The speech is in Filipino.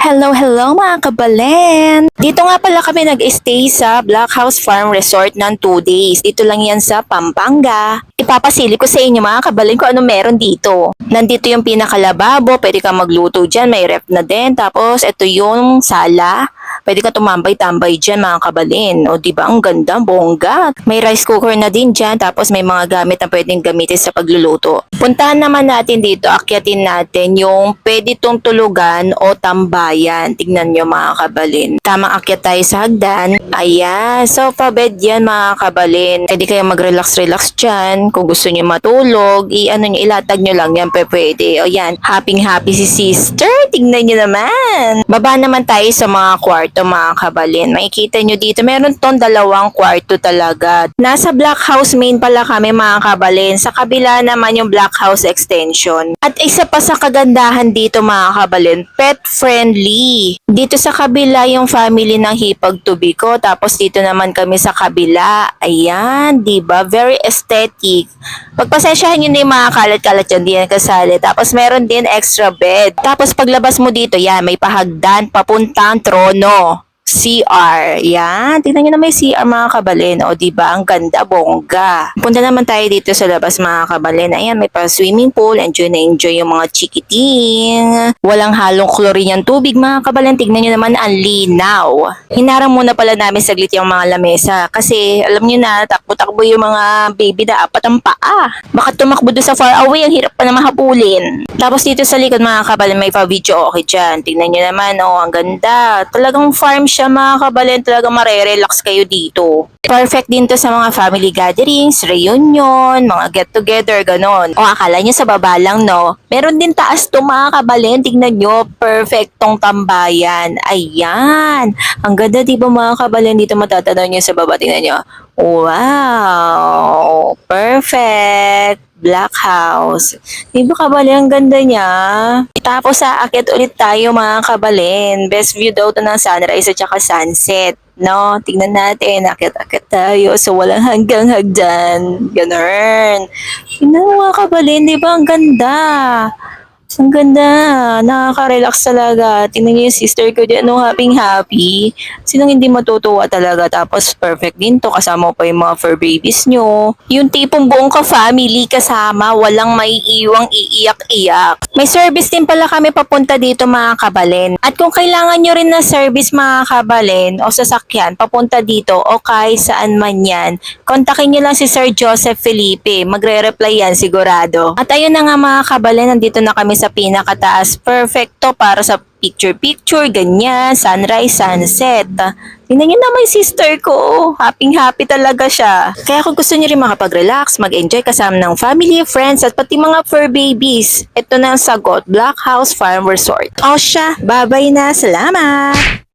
Hello, hello mga kabalen! Dito nga pala kami nag-stay sa Black House Farm Resort ng 2 days. Dito lang yan sa Pampanga. Ipapasili ko sa inyo mga kabalen kung ano meron dito. Nandito yung pinakalababo, pwede ka magluto dyan, may ref na din. Tapos ito yung sala. Pwede ka tumambay-tambay dyan mga kabalin. O di ba ang ganda, bongga. May rice cooker na din dyan. Tapos may mga gamit na pwedeng gamitin sa pagluluto. Puntahan naman natin dito, akyatin natin yung pwede tong tulugan o tambayan. Tignan nyo mga kabalin. Tamang akyat tayo sa hagdan. Ayan, sofa bed yan mga kabalin. Pwede kayo mag-relax-relax dyan. Kung gusto nyo matulog, i-ano nyo, ilatag nyo lang yan, pwede. O yan, happy-happy si sister. Tignan nyo naman. Baba naman tayo sa mga kwarto mga kabalin. Makikita nyo dito, meron tong dalawang kwarto talaga. Nasa Black House main pala kami mga kabalin. Sa kabila naman yung Black House extension. At isa pa sa kagandahan dito mga kabalin, pet friendly. Dito sa kabila yung family ng hipag tubi ko. Tapos dito naman kami sa kabila. Ayan, di ba? Very aesthetic. Pagpasensyahan nyo na yung mga kalat-kalat yun, di kasali. Tapos meron din extra bed. Tapos paglabas mo dito, yan, may pahagdan papuntang trono. CR. Yan. Tingnan nyo na may CR mga kabalin. O, di ba Ang ganda, bongga. Punta naman tayo dito sa labas mga kabalin. Ayan, may pa swimming pool. Enjoy na enjoy yung mga chikiting. Walang halong chlorine yung tubig mga kabalin. Tignan nyo naman ang linaw. Hinarang muna pala namin saglit yung mga lamesa. Kasi, alam nyo na, takbo-takbo yung mga baby na apat ang paa. Baka tumakbo doon sa far away. Ang hirap pa na mahapulin. Tapos dito sa likod mga kabalin, may pa-video okay dyan. Tignan nyo naman, oh, ang ganda. Talagang farm siya mga kabalin. Talagang marerelax kayo dito. Perfect din to sa mga family gatherings, reunion, mga get-together, ganon. O akala nyo sa baba lang, no? Meron din taas to mga kabalin. Tignan nyo, perfect tong tambayan. Ayan. Ang ganda, di ba mga kabalin? Dito matatanaw nyo sa baba. Tignan nyo. Wow! Perfect! Black House. Di ba kabali ang ganda niya? Tapos sa akit ulit tayo mga kabalin. Best view daw to ng sunrise at saka sunset. No, tignan natin. Akit-akit tayo. So, walang hanggang hagdan. Ganun. Tignan mga kabalin. Di ba ang ganda? Ang ganda. Nakaka-relax talaga. Tingnan niyo yung sister ko dyan. No, happy-happy. Sinong hindi matutuwa talaga. Tapos perfect din to. Kasama pa yung mga fur babies nyo. Yung tipong buong ka-family kasama. Walang may iwang iiyak-iyak. May service din pala kami papunta dito mga kabalin. At kung kailangan nyo rin na service mga kabalin o sasakyan papunta dito o kahit saan man yan, kontakin nyo lang si Sir Joseph Felipe. Magre-reply yan sigurado. At ayun na nga mga kabalin, nandito na kami sa pinakataas. Perfecto para sa picture-picture, ganyan, sunrise, sunset. Tingnan nyo naman sister ko. Happy-happy talaga siya. Kaya kung gusto nyo rin makapag-relax, mag-enjoy kasama ng family, friends, at pati mga fur babies, ito na ang sagot, Black House Farm Resort. O siya, bye-bye na. Salamat!